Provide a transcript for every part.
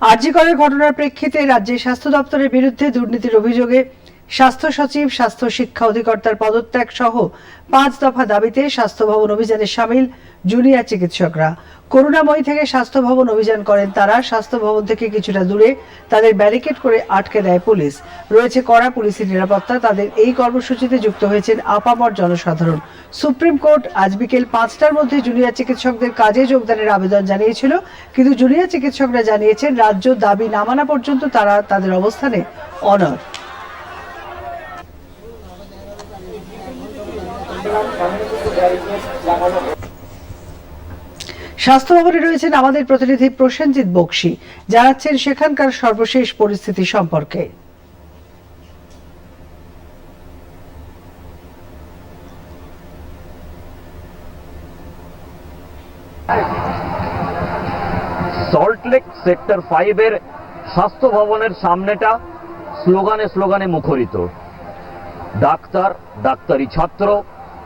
আরজিকরের ঘটনার প্রেক্ষিতে রাজ্যের স্বাস্থ্য দপ্তরের বিরুদ্ধে দুর্নীতির অভিযোগে স্বাস্থ্য সচিব, স্বাস্থ্য শিক্ষা অধিকর্তার পদত্যাগ সহ পাঁচ দফা দাবিতে স্বাস্থ্য ভবন অভিযানে সামিল জুনিয়র চিকিৎসকরা। করুণাময়ী থেকে স্বাস্থ্য ভবন অভিযান করেন তারা। স্বাস্থ্য ভবন থেকে কিছুটা দূরে তাদের ব্যারিকেড করে আটকে দেয় পুলিশ। রয়েছে কড়া পুলিশি নিরাপত্তা। তাদের এই কর্মসূচিতে যুক্ত হয়েছেন আপামর জনসাধারণ। সুপ্রিম কোর্ট আজ বিকেল পাঁচটার মধ্যে জুনিয়র চিকিৎসকদের কাজে যোগদানের আবেদন জানিয়েছিল। কিন্তু জুনিয়র চিকিৎসকরা জানিয়েছেন, রাজ্য দাবি না মানা পর্যন্ত তারা তাদের অবস্থানে অনড়। স্বাস্থ্য ভবনে রয়েছেন আমাদের প্রতিনিধি প্রসেনজিৎ বক্সি। জানাচ্ছেন সেখানকার সর্বশেষ পরিস্থিতি সম্পর্কে। সল্টলেক সেক্টর ফাইভের স্বাস্থ্য ভবনের সামনেটা স্লোগানে স্লোগানে মুখরিত। ডাক্তার, ডাক্তারি ছাত্র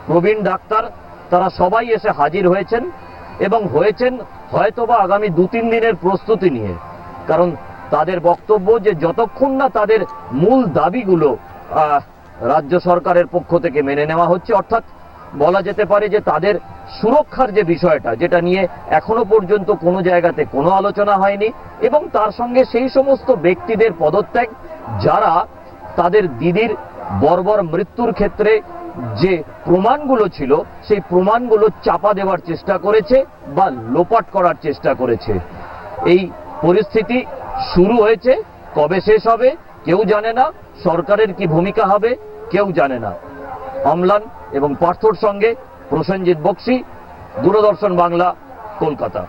প্রবীণ ডাক্তার, তারা সবাই এসে হাজির হয়েছেন এবং হয়েছেন হয়তোবা আগামী দু তিন দিনের প্রস্তুতি নিয়ে। কারণ তাদের বক্তব্য যে যতক্ষণ না তাদের মূল দাবিগুলো রাজ্য সরকারের পক্ষ থেকে মেনে নেওয়া হচ্ছে, অর্থাৎ বলা যেতে পারে যে তাদের সুরক্ষার যে বিষয়টা, যেটা নিয়ে এখনও পর্যন্ত কোনো জায়গাতে কোনো আলোচনা হয়নি, এবং তার সঙ্গে সেই সমস্ত ব্যক্তিদের পদত্যাগ, যারা তাদের দিদির বর্বর মৃত্যুর ক্ষেত্রে যে প্রমাণগুলো ছিল, সেই প্রমাণগুলো চাপা দেওয়ার চেষ্টা করেছে বা লোপাট করার চেষ্টা করেছে। এই পরিস্থিতি শুরু হয়েছে, কবে শেষ হবে, কেউ জানে না, সরকারের কি ভূমিকা হবে, কেউ জানে না। অম্লান এবং পার্থর সঙ্গে প্রসেনজিৎ বক্সি, দূরদর্শন বাংলা, কলকাতা।